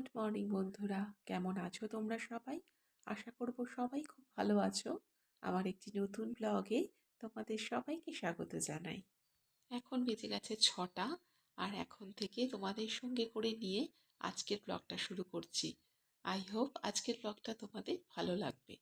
Good morning বন্ধুরা। কেমন আছো তোমরা সবাই? আশা করব সবাই খুব ভালো আছো। আমার একটি নতুন ব্লগে তোমাদের সবাইকে স্বাগত জানাই। এখন বেজে গেছে ছটা আর এখন থেকে তোমাদের সঙ্গে করে নিয়ে আজকের ব্লগটা শুরু করছি। আই হোপ আজকের ব্লগটা তোমাদের ভালো লাগবে।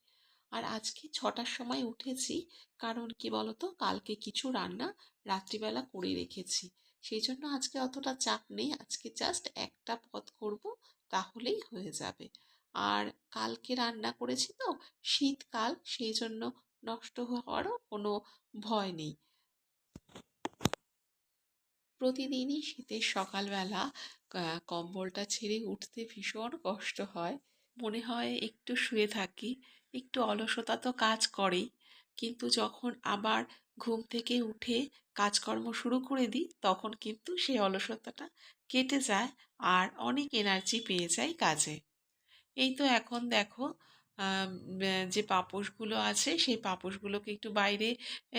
আর আজকে ছটার সময় উঠেছি কারণ কি বলতো? কালকে কিছু রান্না রাত্রিবেলা করে রেখেছি। সেই জন্য আজকে অতটা চাপ নেই। আজকে জাস্ট একটা পদ করব তাহলেই হয়ে যাবে। আর কালকে রান্না করেছি তো, শীতকাল সেই জন্য নষ্ট হওয়ারও কোনো ভয় নেই। প্রতিদিনই শীতের সকালবেলা কম্বলটা ছেড়ে উঠতে ভীষণ কষ্ট হয়। মনে হয় একটু শুয়ে থাকি, একটু অলসতা তো কাজ করেই। কিন্তু যখন আবার ঘুম থেকে উঠে কাজকর্ম শুরু করে দিই, তখন কিন্তু সেই অলসতাটা কেটে যায় আর অনেক এনার্জি পেয়ে যায় কাজে। এই তো এখন দেখো যে পাপোশগুলো আছে, সেই পাপোশগুলোকে একটু বাইরে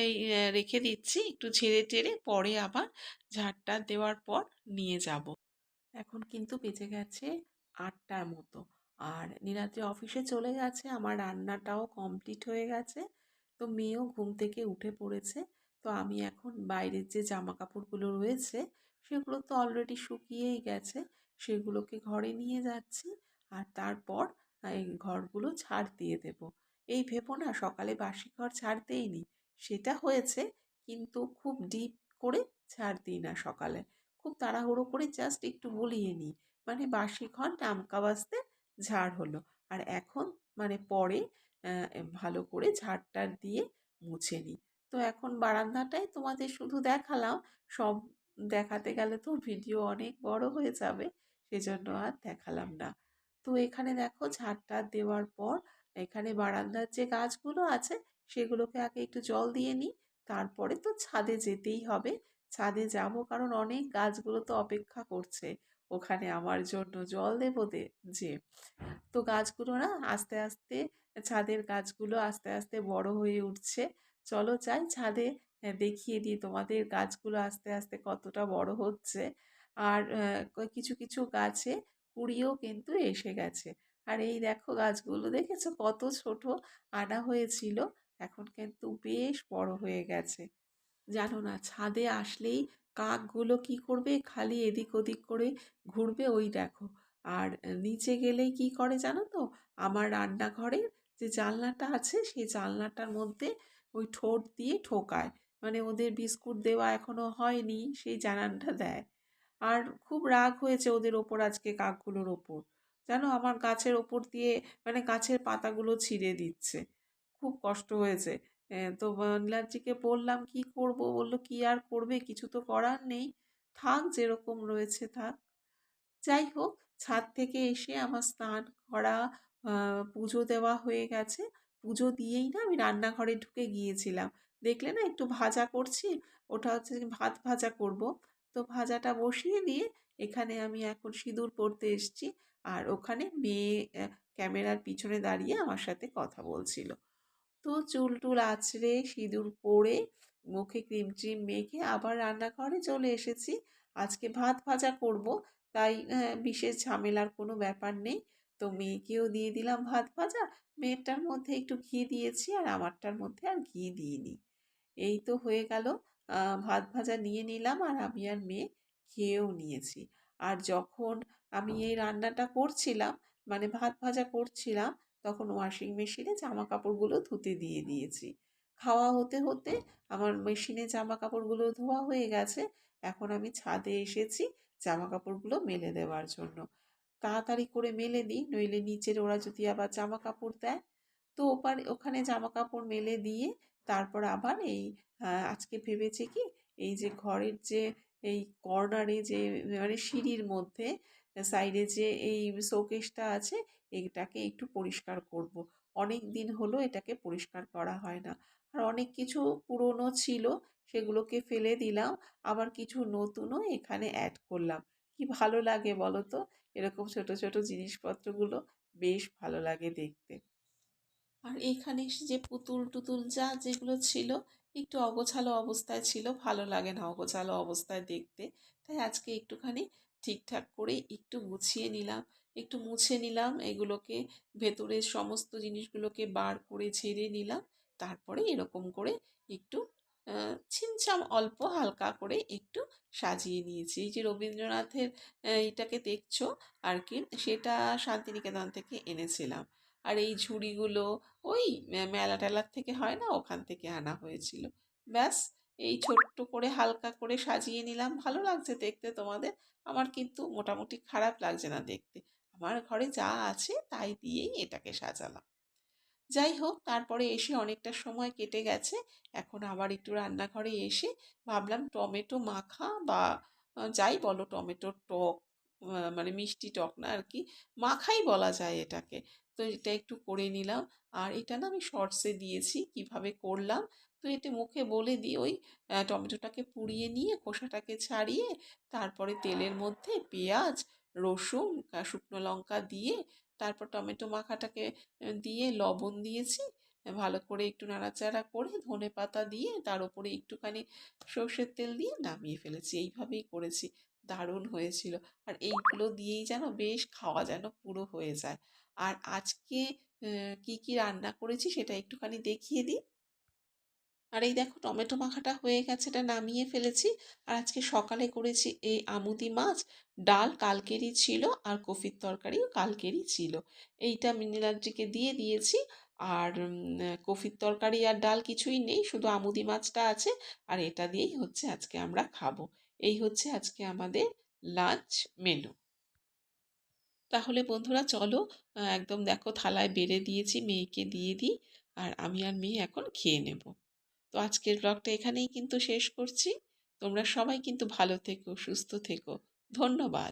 এই রেখে দিচ্ছি, একটু ঝেড়ে টেড়ে পরে আবার ঝাড়টা দেওয়ার পর নিয়ে যাব। এখন কিন্তু বেঁচে গেছে আটটার মতো। আর নীলাদ্রি অফিসে চলে গেছে, আমার রান্নাটাও কমপ্লিট হয়ে গেছে। তো মেয়েও ঘুম থেকে উঠে পড়েছে। তো আমি এখন বাইরের যে জামা কাপড়গুলো রয়েছে, সেগুলো তো অলরেডি শুকিয়েই গেছে, সেগুলোকে ঘরে নিয়ে যাচ্ছি আর তারপর এই ঘরগুলো ছাড় দিয়ে দেব। এই ভেবো না, সকালে বাসি ঘর ছাড় দেইনি সেটা হয়েছে, কিন্তু খুব ডিপ করে ছাড় দিই না সকালে। খুব তাড়াহুড়ো করে জাস্ট একটু বলিয়ে নিই। মানে বাসি ঘর টামকা বাজতে ঝাড় হলো। আর এখন মানে পরে ভালো করে ঝাড়টার দিয়ে মুছে নিই। তো এখন বারান্দাটাই তোমাদের শুধু দেখালাম, সব দেখাতে গেলে তো ভিডিও অনেক বড় হয়ে যাবে, সেজন্য আর দেখালাম না। তো এখানে দেখো ঝাড়টা দেওয়ার পর এখানে বারান্দার যে গাছগুলো আছে, সেগুলোকে আগে একটু জল দিয়ে নিই, তারপরে তো ছাদে যেতেই হবে। ছাদে যাব কারণ অনেক গাছগুলো তো অপেক্ষা করছে, ওখানে আমার জন্য জল দেবো যে। তো গাছগুলো না আস্তে আস্তে, ছাদের গাছগুলো আস্তে আস্তে বড় হয়ে উঠছে। চলো চাই ছাদে দেখিয়ে দিই তোমাদের গাছগুলো আস্তে আস্তে কতটা বড় হচ্ছে। আর কিছু কিছু গাছে কুড়িও কিন্তু এসে গেছে। আর এই দেখো গাছগুলো, দেখেছ কত ছোট? আনা হয়েছিল, এখন কিন্তু বেশ বড় হয়ে গেছে। জানো না, ছাদে আসলেই কাকগুলো কি করবে? খালি এদিক ওদিক করে ঘুরবে ওই দেখো। আর নিচে গেলেই কি করে জানো তো? আমার রান্নাঘরের যে জানলাটা আছে, সেই জানলাটার মধ্যে ওই ঠোঁট দিয়ে ঠোকায়। মানে ওদের বিস্কুট দেওয়া এখনও হয়নি, সেই জানানটা দেয়। আর খুব রাগ হয়েছে ওদের ওপর আজকে কাকগুলোর ওপর। জানো, আমার গাছের ওপর দিয়ে মানে গাছের পাতাগুলো ছিঁড়ে দিচ্ছে। খুব কষ্ট হয়েছে। তো নীলাদ্রিকে বললাম, কি করব? বলল, কি আর করবে? কিছু তো করার নেই। থাক, যেরকম রয়েছে থাক। যাই হোক, ছাদ থেকে এসে আমার স্নান করা পুজো দেওয়া হয়ে গেছে। পুজো দিয়েই না আমি রান্নাঘরে ঢুকে গিয়েছিলাম। দেখলে না একটু ভাজা করছি, ওটা হচ্ছে ভাত ভাজা করব। তো ভাজাটা বসিয়ে দিয়ে এখানে আমি এখন সিঁদুর পরতে এসেছি আর ওখানে মেয়ে ক্যামেরার পিছনে দাঁড়িয়ে আমার সাথে কথা বলছিল। তো চুল টুল আঁচড়ে সিঁদুর পরে মুখে ক্রিম ট্রিম মেখে আবার রান্নাঘরে চলে এসেছি। আজকে ভাত ভাজা করব, তাই বিশেষ ঝামেলার কোনো ব্যাপার নেই। তো মেয়েকেও দিয়ে দিলাম ভাত ভাজা মেয়েরটার মধ্যে একটু ঘি দিয়েছি আর আমারটার মধ্যে আর ঘি দিইনি। এই তো হয়ে গেল। ভাত ভাজা নিয়ে নিলাম আর আমি আর মেয়ে খেয়েও নিয়েছি। আর যখন আমি এই রান্নাটা করছিলাম মানে ভাত ভাজা করছিলাম, তখন ওয়াশিং মেশিনে জামা কাপড়গুলো ধুতে দিয়ে দিয়েছি। খাওয়া হতে হতে আমার মেশিনে জামা কাপড়গুলো ধোয়া হয়ে গেছে। এখন আমি ছাদে এসেছি জামা কাপড়গুলো মেলে দেওয়ার জন্য। তাড়াতাড়ি করে মেলে দিই। নইলে নিচের ওরা যদি আবার জামা কাপড় দেয়, তো ওপার, ওখানে জামা কাপড় মেলে দিয়ে তারপর আবার এই আজকে ভেবেছে কি, এই যে ঘরের যে এই কর্নারে যে মানে সিঁড়ির মধ্যে সাইডে যে এই শোকেসটা আছে, এটাকে একটু পরিষ্কার করব। অনেক দিন হলো এটাকে পরিষ্কার করা হয় না। আর অনেক কিছু পুরনো ছিল, সেগুলোকে ফেলে দিলাম। আবার কিছু নতুনও এখানে অ্যাড করলাম। কি ভালো লাগে বলো তো এরকম ছোট ছোট জিনিসপত্রগুলো বেশ ভালো লাগে দেখতে। আর এখানে যে পুতুল টুতুল যা যেগুলো ছিল একটু অগোছালো অবস্থায় ছিল, ভালো লাগে না অগোছালো অবস্থায় দেখতে। তাই আজকে একটুখানি ঠিকঠাক করে একটু গুছিয়ে নিলাম, একটু মুছে নিলাম, এগুলোকে ভেতরের সমস্ত জিনিসগুলোকে বার করে ঝেড়ে নিলাম, তারপরে এরকম করে একটু ছিমছাম অল্প হালকা করে একটু সাজিয়ে নিয়েছি। এই যে রবীন্দ্রনাথের এটাকে দেখছ? আর কি, সেটা শান্তিনিকেতন থেকে এনেছিলাম। আর এই ঝুড়িগুলো ওই মেলা টেলার থেকে হয় না? ওখান থেকে আনা হয়েছিল। ব্যাস, এই ছোট্ট করে হালকা করে সাজিয়ে নিলাম। ভালো লাগছে দেখতে তোমাদের। আমার কিন্তু মোটামুটি খারাপ লাগছে না দেখতে। আমার ঘরে যা আছে তাই দিয়েই এটাকে সাজালাম। যাই হোক, তারপরে এসে অনেকটা সময় কেটে গেছে। এখন আবার একটু রান্নাঘরে এসে ভাবলাম টমেটো মাখা বা যাই বলো টমেটোর টক মানে মিষ্টি টক না আর কি, মাখাই বলা যায় এটাকে। তো এটা একটু করে নিলাম। আর এটা না আমি শর্টসে দিয়েছি, কীভাবে করলাম? তো এটা মুখে বলে দিই, ওই টমেটোটাকে পুড়িয়ে নিয়ে খোসাটাকে ছাড়িয়ে, তারপরে তেলের মধ্যে পেঁয়াজ, রসুন শুকনো লঙ্কা দিয়ে তারপর টমেটো মাখাটাকে দিয়ে লবণ দিয়েছি। ভালো করে একটু নাড়াচাড়া করে ধনে পাতা দিয়ে তার উপরে একটুখানি সর্ষের তেল দিয়ে নামিয়ে ফেলেছি। এইভাবেই করেছি। দারুণ হয়েছিল। আর এইগুলো দিয়েই যেন বেশ খাওয়া যেন পুরো হয়ে যায়। আর আজকে কি কি রান্না করেছি সেটা একটুখানি দেখিয়ে দিই। আর এই দেখো টমেটো মাখাটা হয়ে গেছে, এটা নামিয়ে ফেলেছি। আর আজকে সকালে করেছি এই আমুদি মাছ। ডাল কালকেরই ছিল আর কফির তরকারিও কালকেরই ছিল। এইটা মিনিলাদ্রিকে দিয়ে দিয়েছি। আর কফির তরকারি আর ডাল কিছুই নেই, শুধু আমুদি মাছটা আছে। আর এটা দিয়েই হচ্ছে আজকে আমরা খাব। এই হচ্ছে আজকে আমাদের লাঞ্চ মেনু। তাহলে বন্ধুরা চলো একদম দেখো থালায় বেড়ে দিয়েছি, মেয়েকে দিয়ে দিই। আর আমি আর মেয়ে এখন খেয়ে নেব। তো আজকের ব্লগটা এখানেই কিন্তু শেষ করছি। তোমরা সবাই কিন্তু ভালো থেকো, সুস্থ থেকো। ধন্যবাদ।